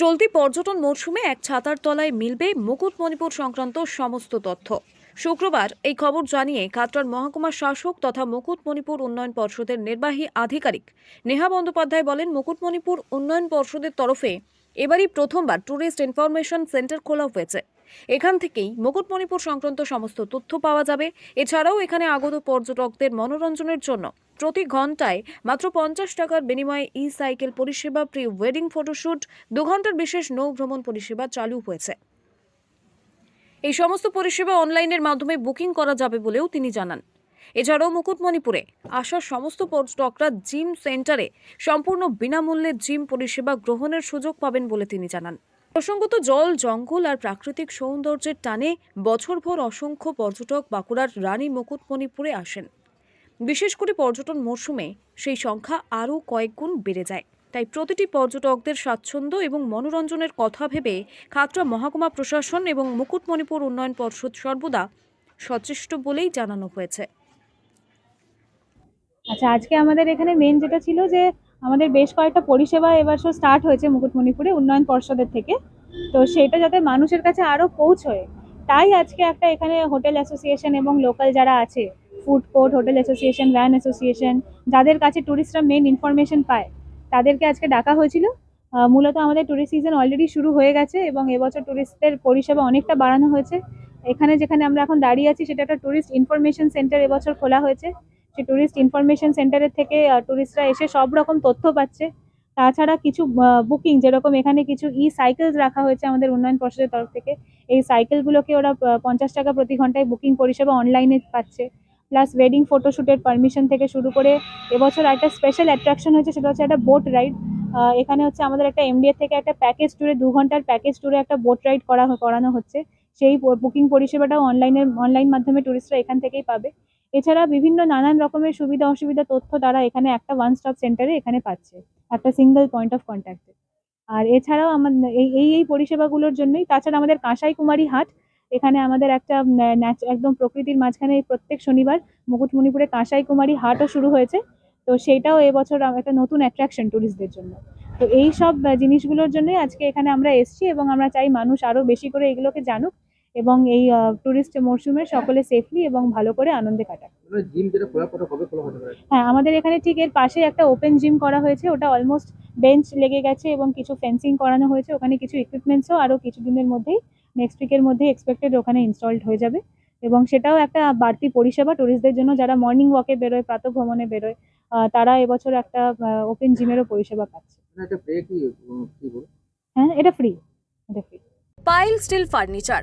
চলতি পর্যটন মরশুমে এক ছাতার তলায় মিলবে মুকুটমণিপুর সংক্রান্ত সমস্ত তথ্য। শুক্রবার এই খবর জানিয়ে কাটরার মহকুমা শাসক তথা মুকুটমণিপুর উন্নয়ন পর্ষদের নির্বাহী আধিকারিক নেহা বন্দ্যোপাধ্যায় বলেন, মুকুটমণিপুর উন্নয়ন পর্ষদের তরফে এবারই প্রথমবার ট্যুরিস্ট ইনফরমেশন সেন্টার খোলা হয়েছে। এখান থেকেই মুকুটমণিপুর সংক্রান্ত সমস্ত তথ্য পাওয়া যাবে। এছাড়াও এখানে আগত পর্যটকদের মনোরঞ্জনের জন্য প্রতি ঘন্টায় মাত্র পঞ্চাশ টাকার বিনিময়ে ই সাইকেল পরিষেবা প্রি ওয়েডিং ফটোশ্যুট দু ঘণ্টার বিশেষ নৌ ভ্রমণ পরিষেবা চালু হয়েছে। এই সমস্ত পরিষেবা অনলাইনের মাধ্যমে বুকিং করা যাবে বলেও তিনি জানান। এছাড়াও মুকুটমণিপুরে আসা সমস্ত পর্যটকরা জিম সেন্টারে সম্পূর্ণ বিনামূল্যে জিম পরিষেবা গ্রহণের সুযোগ পাবেন বলে তিনি জানান। প্রসঙ্গত জল, জঙ্গল আর প্রাকৃতিক সৌন্দর্যের টানে বছরভর অসংখ্য পর্যটক বাঁকুড়ার রানী মুকুটমণিপুরে আসেন। বিশেষ করে পর্যটন মরশুমে সেই সংখ্যা আরও কয়েকগুণ বেড়ে যায়। তাই প্রতিটি পর্যটকদের স্বাচ্ছন্দ্য এবং মনোরঞ্জনের কথা ভেবে খাতড়া মহকুমা প্রশাসন এবং মুকুটমণিপুর উন্নয়ন পর্ষদ সর্বদা সচেষ্ট বলেই জানানো হয়েছে। আচ্ছা আজকে আমাদের এখানে মেন যেটা ছিল যে আমাদের বেশ কয়েকটা পরিষেবা এবার স্টার্ট হয়েছে মুকুটমণিপুরে, উন্নয়ন পর্ষদের থেকে। তো সেটা যাতে মানুষের কাছে আরও পৌঁছয়, তাই আজকে একটা এখানে হোটেল অ্যাসোসিয়েশন এবং লোকাল যারা আছে food court hotel association van association যাদের কাছে ট্যুরিস্টরা মেন ইনফরমেশন পায়, তাদেরকে আজকে ডাকা হয়েছিল। মূলত আমাদের ট্যুরিস্ট সিজন অলরেডি শুরু হয়ে গেছে এবং এবছর ট্যুরিস্টদের পরিষেবা অনেকটা বাড়ানো হয়েছে। এখানে যেখানে আমরা এখন দাঁড়িয়ে আছি, সেটা একটা ট্যুরিস্ট ইনফরমেশন সেন্টার এবছর খোলা হয়েছে। সেই ট্যুরিস্ট ইনফরমেশন সেন্টারের থেকে ট্যুরিস্টরা এসে সব রকম তথ্য পাচ্ছে। তাছাড়া কিছু বুকিং যেরকম এখানে কিছু ই সাইকেলস রাখা হয়েছে আমাদের উন্নয়ন পর্ষদের তরফ থেকে, এই সাইকেলগুলোকে ওরা পঞ্চাশ টাকা প্রতি ঘন্টায় বুকিং পরিষেবা অনলাইনে পাচ্ছে। প্লাস ওয়েডিং ফটোশ্যুটের পারমিশন থেকে শুরু করে এবছর একটা স্পেশাল অ্যাট্রাকশন হয়েছে, সেটা হচ্ছে একটা বোট রাইড এখানে হচ্ছে আমাদের একটা এমডিএ থেকে একটা প্যাকেজ ট্যুরে দু ঘণ্টার প্যাকেজ ট্যুরে একটা বোট রাইড করা করানো হচ্ছে। সেই বুকিং পরিষেবাটাও অনলাইনের অনলাইন মাধ্যমে ট্যুরিস্টরা এখান থেকেই পাবে। এছাড়া বিভিন্ন নানান রকমের সুবিধা অসুবিধা তথ্য তারা এখানে একটা ওয়ান স্টপ সেন্টারে এখানে পাচ্ছে, একটা সিঙ্গেল পয়েন্ট অফ কন্ট্যাক্টে আর এছাড়াও আমাদের এই এই পরিষেবাগুলোর জন্যই, তাছাড়া আমাদের কাঁসাই কুমারী হাট, এখানে আমাদের একটা একদম প্রকৃতির মাঝখানে প্রত্যেক শনিবার মুকুটমণিপুরে কাঁসাই কুমারী হাটও শুরু হয়েছে। তো সেটাও এবছর একটা নতুন অ্যাট্রাকশন ট্যুরিস্টদের জন্য। তো এই সব জিনিসগুলোর জন্যই আজকে এখানে আমরা এসেছি এবং আমরা চাই মানুষ আরও বেশি করে এগুলোকে জানুক। এবং এই ট্যুরিস্ট মরশুমে সকলে সেফলি এবং ভালো করে আনন্দে কাটাক। জিম যেটা খোলা পড়া কবে খোলা হতে পারে? হ্যাঁ আমাদের এখানে ঠিক এর পাশে একটা ওপেন জিম করা হয়েছে। ওটা অলমোস্ট বেঞ্চ লেগে গেছে এবং কিছু ফেন্সিং করানো হয়েছে। ওখানে কিছু ইকুইপমেন্টসও আরও কিছুদিনের মধ্যেই নেক্সট উইকের মধ্যেই এক্সপেক্টেড ওখানে ইনস্টলড হয়ে যাবে। এবং সেটাও একটা বাড়তি পরিষেবা টুরিস্টদের জন্য। যারা মর্নিং ওয়াকে বেরোয় প্রাতঃ ভ্রমণে বেরোয় আহ, তারা এবছর একটা ওপেন জিমেরও পরিষেবা পাচ্ছে। হ্যাঁ এটা ফ্রি এটা ফ্রি পাইল স্টিল ফার্নিচার